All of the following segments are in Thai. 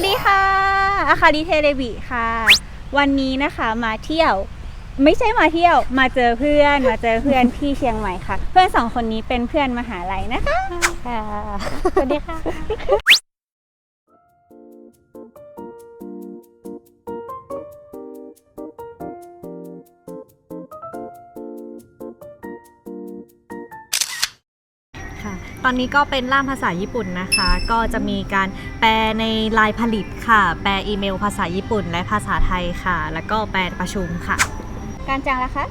วัสดีค่ะ อาคาริเทเลบิค่ะ วันนี้นะคะมาเที่ยว ไม่ใช่มาเที่ยว มาเจอเพื่อน มาเจอเพื่อนที่เชียงใหม่ค่ะ เพื่อนสองคนนี้เป็นเพื่อนมหาลัยนะคะ ค่ะ สวัสดีค่ะ ค่ะ ตอนนี้ก็เป็นล่ามภาษาญี่ปุ่นนะคะ ก็จะมีการแปลในลายผลิตค่ะ แปลอีเมลภาษาญี่ปุ่น และภาษาไทยค่ะ แล้วก็แปลประชุมค่ะ การจังละคะ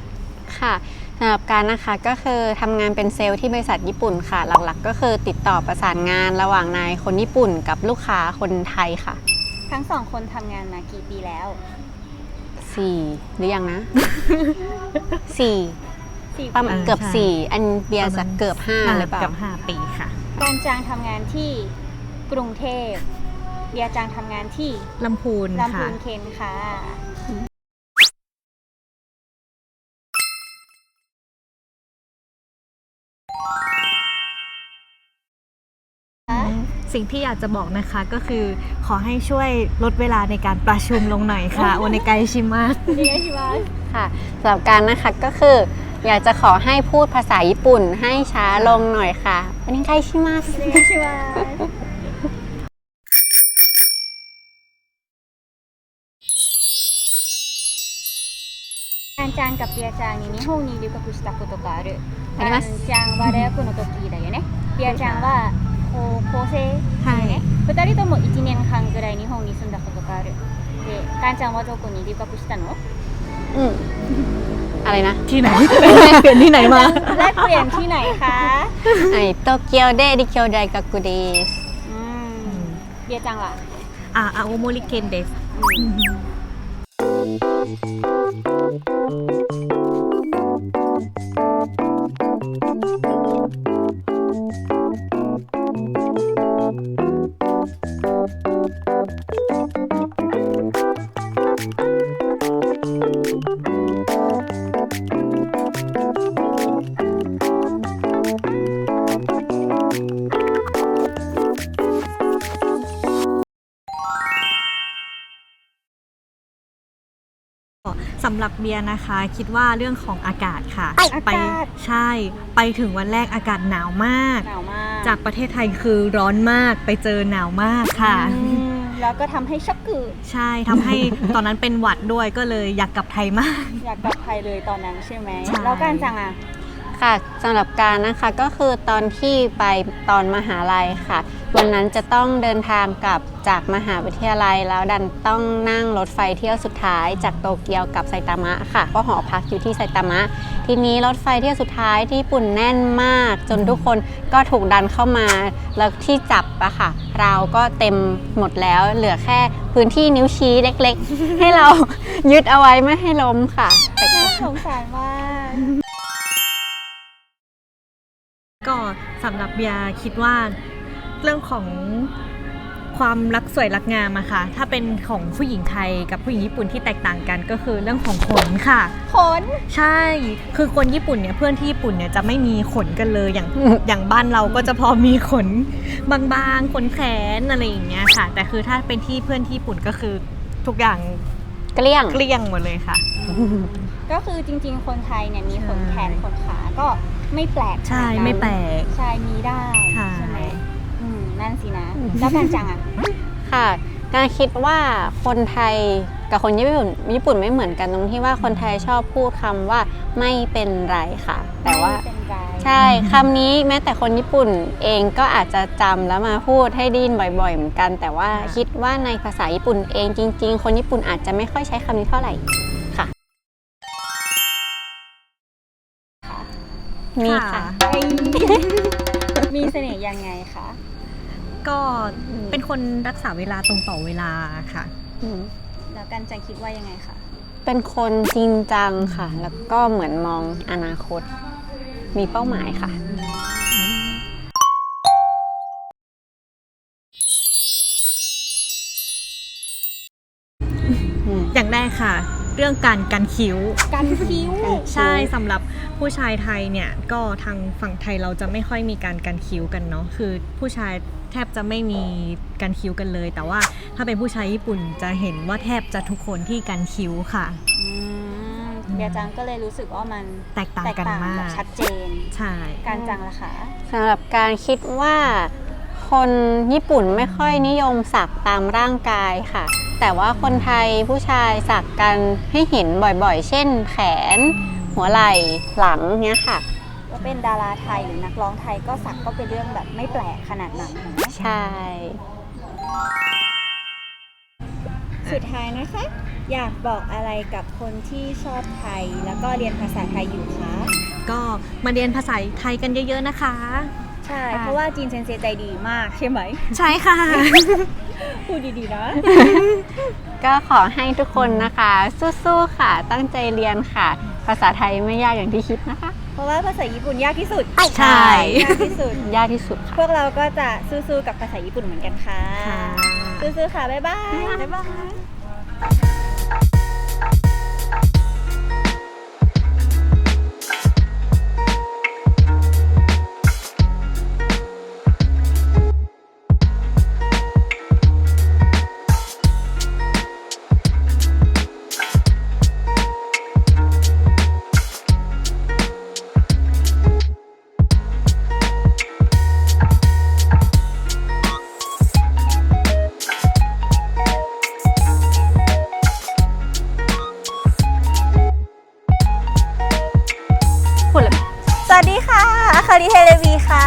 ค่ะสำหรับการนะคะก็คือทำงานเป็นเซลล์ที่บริษัทญี่ปุ่นค่ะ หลักๆ ก็คือติดต่อประสานงานระหว่างนายคนญี่ปุ่นกับลูกค้าคนไทยค่ะ ทั้งสองคนทำงานมากี่ปีแล้ว สี่หรือยังนะ สี่ สี่ประมาณปีเกือบ ใช่สี่อันเบียร์ประมาจะณเกือบห้าหรือเปล่ากับ5ปีค่ะการจังทำงานที่กรุงเทพเบียร์จังทำงานที่ลำพูนลำพูค่ะ นเคนค่ะ สิ่งที่อยากจะบอกนะคะก็คือขอให้ช่วยลดเวลาในการประชุมลงหน่อยค่ะ โอเนไกชิมะเรียกชิวัสค่ะสำหรับการนะคะก็คือ อยากจะขอให้พูดภาษาญี่ปุ่นให้ช้าลงหน่อยค่ะวันนี้ใครชิมาส เรียกชิวัสการจังกับเบียร์จังに日本に留学したことがあるありますカンちゃんは大学の時だよねビアちゃんは高校生だよね二人とも1年間ぐらい日本に住んだことがあるでカンちゃんはどこに留学したの อืม อะไรนะที่ไหน เปลี่ยนที่ไหนมา แลกเปลี่ยนที่ไหนคะไอโตเกียวเดดิเกียวไดกักุเดสอืมเบียร์จังล่ะ อ่าอาโอโมริเคนเดส สำหรับเบียร์นะคะ คิดว่าเรื่องของอากาศค่ะอากาศใช่ไปถึงวันแรกอากาศหนาวมาก หนาวมาก จากประเทศไทยคือร้อนมากไปเจอหนาวมากค่ะอืมแล้วก็ทำให้ช็อกคือใช่ทำให้ตอนนั้นเป็นหวัดด้วยก็เลยอยากกลับไทยมาก อยากกลับไทยเลยตอนนั้นใช่ไหมใช่แล้วการจังอะ ค่ะสำหรับการนะคะก็คือตอนที่ไปตอนมหาลัยค่ะ วันนั้นจะต้องเดินทางกลับจากมหาวิทยาลัย แล้วดันต้องนั่งรถไฟเที่ยวสุดท้ายจากโตเกียวกับไซตามะค่ะ ก็หอพักอยู่ที่ไซตามะ ทีนี้รถไฟเที่ยวสุดท้ายที่ญี่ปุ่นแน่นมาก จนทุกคนก็ถูกดันเข้ามา แล้วที่จับอะค่ะ เราก็เต็มหมดแล้วเหลือแค่พื้นที่นิ้วชี้เล็กๆ ให้เรายึดเอาไว้ไม่ให้ล้มค่ะแต่ก็น่าสงสารมาก ก็สำหรับเบียร์คิดว่าเรื่องของความรักสวยรักงามอะค่ะ ถ้าเป็นของผู้หญิงไทยกับผู้หญิงญี่ปุ่นที่แตกต่างกันก็คือเรื่องของขนค่ะ ขน ใช่ คือคนญี่ปุ่นเนี่ยเพื่อนที่ญี่ปุ่นเนี่ยจะไม่มีขนกันเลย อย่าง อย่างบ้านเราก็จะพอมีขนบางๆ ขนแขนอะไรอย่างเงี้ยค่ะ แต่คือถ้าเป็นที่เพื่อนที่ญี่ปุ่นก็คือทุกอย่างเกลี้ยง เกลี้ยงหมดเลยค่ะ ก็คือจริง ๆ คนไทยเนี่ยมีขนใช่แขนขนขา ก็ ไม่แปลกใช่ขนาดนั้นไม่แปลก ใช่มีได้ใช่ ใช่ไหมอืมนั่นสินะ แล้วการจังอะค่ะ การคิดว่าคนไทยกับคนญี่ปุ่นญี่ปุ่นไม่เหมือนกันตรงที่ว่าคนไทยชอบพูดคำว่าไม่เป็นไรค่ะ แต่ว่า ไม่เป็นไรใช่คำนี้แม้แต่คนญี่ปุ่นเองก็อาจจะจำแล้วมาพูดให้ไดยินบ่อยๆเหมือนกัน แต่ว่าคิดว่าในภาษาญี่ปุ่นเองจริง ๆ คนญี่ปุ่นอาจจะไม่ค่อยใช้คำนี้เท่าไหร่ มีค่ะเอ้ยมีเสน่ห์ยังไงคะ ก็เป็นคนรักษาเวลาตรงต่อเวลาค่ะอืมแล้วการจังคิดว่ายังไงคะ เป็นคนจริงจังค่ะ แล้วก็เหมือนมองอนาคต มีเป้าหมายค่ะอืมอย่างแรกค่ะ เรื่องการกันคิ้ว กันคิ้ว ใช่สำหรับผู้ชายไทยเนี่ยก็ทางฝั่งไทยเราจะไม่ค่อยมีการกันคิ้วกันเนาะคือผู้ชายแทบจะไม่มีการคิ้วกันเลย แต่ว่าถ้าเป็นผู้ชายญี่ปุ่นจะเห็นว่าแทบจะทุกคนที่กันคิ้วค่ะ อืมเบียร์จังก็เลยรู้สึกว่ามันแตกต่างแตกกันต่างมาแบบกชัดเจน ใช่ การจังละคะสำหรับการคิดว่าคนญี่ปุ่นไม่ค่อยนิยมสักตามร่างกายค่ะ แต่ว่าคนไทยผู้ชายสักกันให้เห็นบ่อยๆ เช่น แขน หัวไหล่หลังเนี้ยค่ะว่าเป็นดาราไทยหรือนักร้องไทยก็สักก็เป็นเรื่องแบบไม่แปลกขนาดนั้นนะใช่ สุดท้ายนะคะ อยากบอกอะไรกับคนที่ชอบไทย แล้วก็เรียนภาษาไทยอยู่คะก็มาเรียนภาษาไทยกันเยอะ ๆ นะคะ ใช่ เพราะว่าจีนเซนเซใจดีมากใช่ไหม ใช่ค่ะ พูดดีๆนะ ก็ขอให้ทุกคนนะคะ สู้ๆค่ะ ตั้งใจเรียนค่ะ ภาษาไทยไม่ยากอย่างที่คิดนะคะ เพราะว่าภาษาญี่ปุ่นยากที่สุดใช่ ยากที่สุด ยากที่สุดค่ะ พวกเราก็จะสู้ๆกับภาษาญี่ปุ่นเหมือนกันค่ะค่ะสู้ๆค่ะ บ๊ายบาย บ๊ายบาย ริเทเลวีค่ะ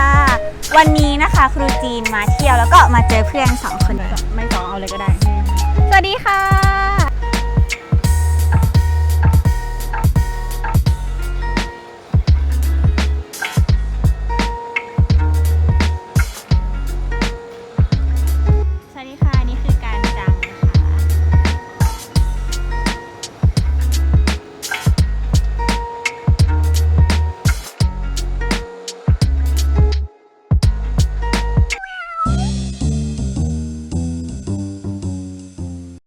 วันนี้นะคะครูจีนมาเที่ยวแล้วก็มาเจอเพื่อนสองคน ไม่สองเอาเลยก็ได้ สวัสดีค่ะ